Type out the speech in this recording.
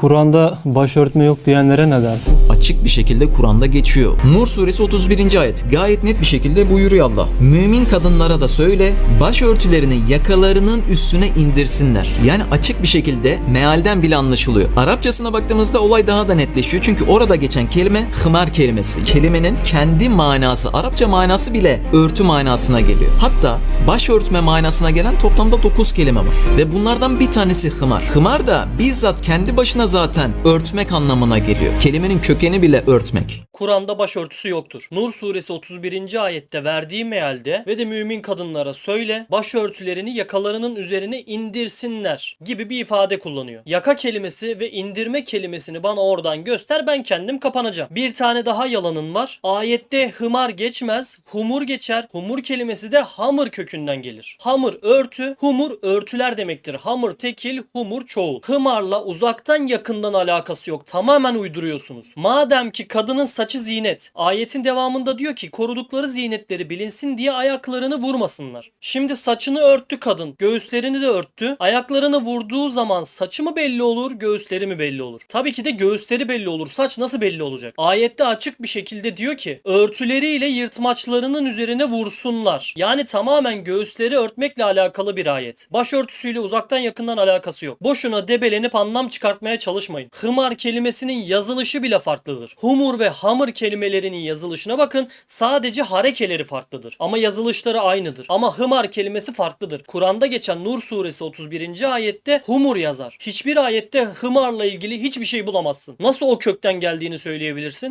Kur'an'da başörtme yok diyenlere ne dersin? Açık bir şekilde Kur'an'da geçiyor. Nur suresi 31. ayet gayet net bir şekilde buyuruyor Allah. Mümin kadınlara da söyle başörtülerini yakalarının üstüne indirsinler. Yani açık bir şekilde mealden bile anlaşılıyor. Arapçasına baktığımızda olay daha da netleşiyor. Çünkü orada geçen kelime hımar kelimesi. Kelimenin kendi manası, Arapça manası bile örtü manasına geliyor. Hatta başörtme manasına gelen toplamda 9 kelime var. Ve bunlardan bir tanesi hımar. Hımar da bizzat kendi başına zaten örtmek anlamına geliyor. Kelimenin kökeni bile örtmek. Kur'an'da başörtüsü yoktur. Nur suresi 31. ayette verdiği mealde ve de mümin kadınlara söyle başörtülerini yakalarının üzerine indirsinler gibi bir ifade kullanıyor. Yaka kelimesi ve indirme kelimesini bana oradan göster ben kendim kapanacağım. Bir tane daha yalanın var. Ayette hımar geçmez, humur geçer. Humur kelimesi de hamur kökünden gelir. Hamur örtü, humur örtüler demektir. Hamur tekil, humur çoğul. Hımarla uzaktan yakından alakası yok. Tamamen uyduruyorsunuz. Madem ki kadının saçı zinet. Ayetin devamında diyor ki korudukları zinetleri bilinsin diye ayaklarını vurmasınlar. Şimdi saçını örttü kadın. Göğüslerini de örttü. Ayaklarını vurduğu zaman saçı mı belli olur, göğüsleri mi belli olur? Tabii ki de göğüsleri belli olur. Saç nasıl belli olacak? Ayette açık bir şekilde diyor ki örtüleriyle yırtmaçlarının üzerine vursunlar. Yani tamamen göğüsleri örtmekle alakalı bir ayet. Başörtüsüyle uzaktan yakından alakası yok. Boşuna debelenip anlam çıkartmaya çalışmayın. Hımar kelimesinin yazılışı bile farklıdır. Humur ve hamur kelimelerinin yazılışına bakın. Sadece harekeleri farklıdır. Ama yazılışları aynıdır. Ama hımar kelimesi farklıdır. Kur'an'da geçen Nur suresi 31. ayette humur yazar. Hiçbir ayette hımarla ilgili hiçbir şey bulamazsın. Nasıl o kökten geldiğini söyleyebilirsin?